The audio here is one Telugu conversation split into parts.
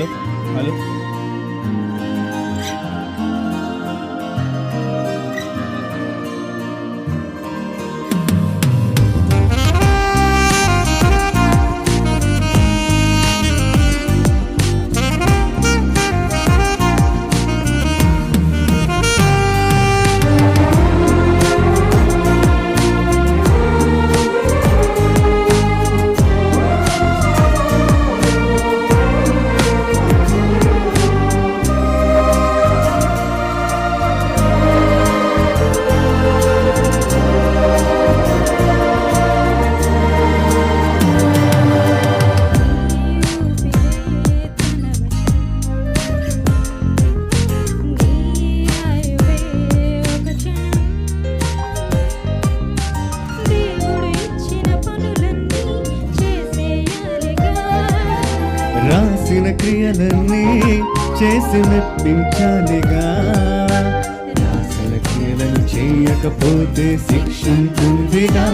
alle, alle. క్రియలన్నీ చేసి మెప్పించాలిగా. రాసిన క్రియలను చేయకపోతే శిక్షించుందిగా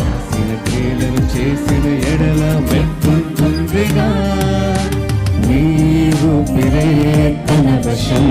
రాసిన క్రియలను చేసిన ఎడల మెప్పుతుందిగా నీవు పిరే తన వశం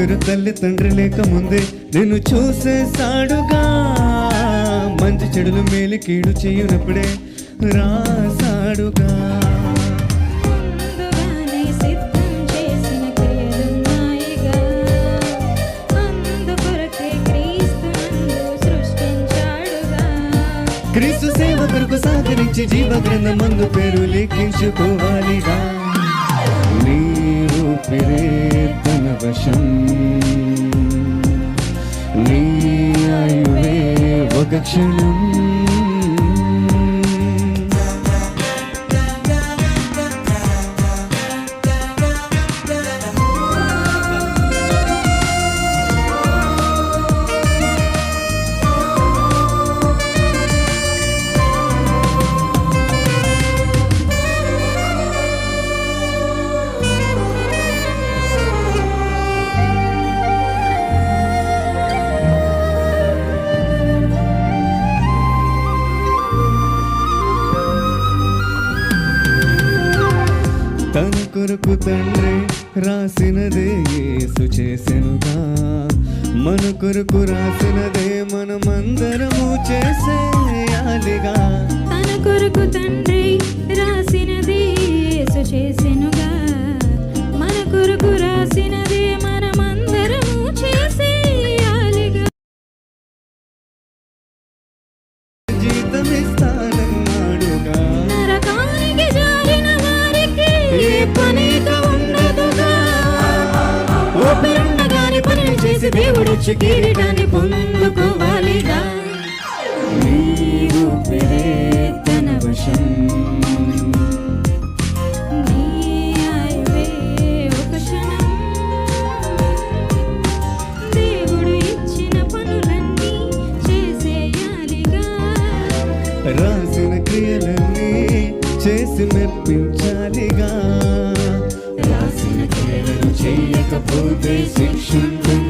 పేరు తల్లి తండ్రి లేక ముందే నిన్ను చూసేసాడుగా మంచి చెడులు మేలు కీడు చేయునప్పుడే రాసాడుగా క్రీస్తు సేవ కొరకు సహకరించి జీవ గ్రంథం మందు పేరు లిఖించుకోవాలిగా. వశం నీ ఆయువే ఒక క్షణం తన కొరకు తండ్రి రాసినదే యేసు చేసెనుగా. మన కొరకు రాసినదే మనమందరము చేసేయాలిగా దేవుడొచ్చి కిరీటాన్ని పొందుకోవాలిగా. నీవు తన వశం. రాసిన క్రియలన్నీ చేసి మెప్పించాలిగా. రాసిన క్రియలను చేయకపోతే శిక్షుంటుందిగా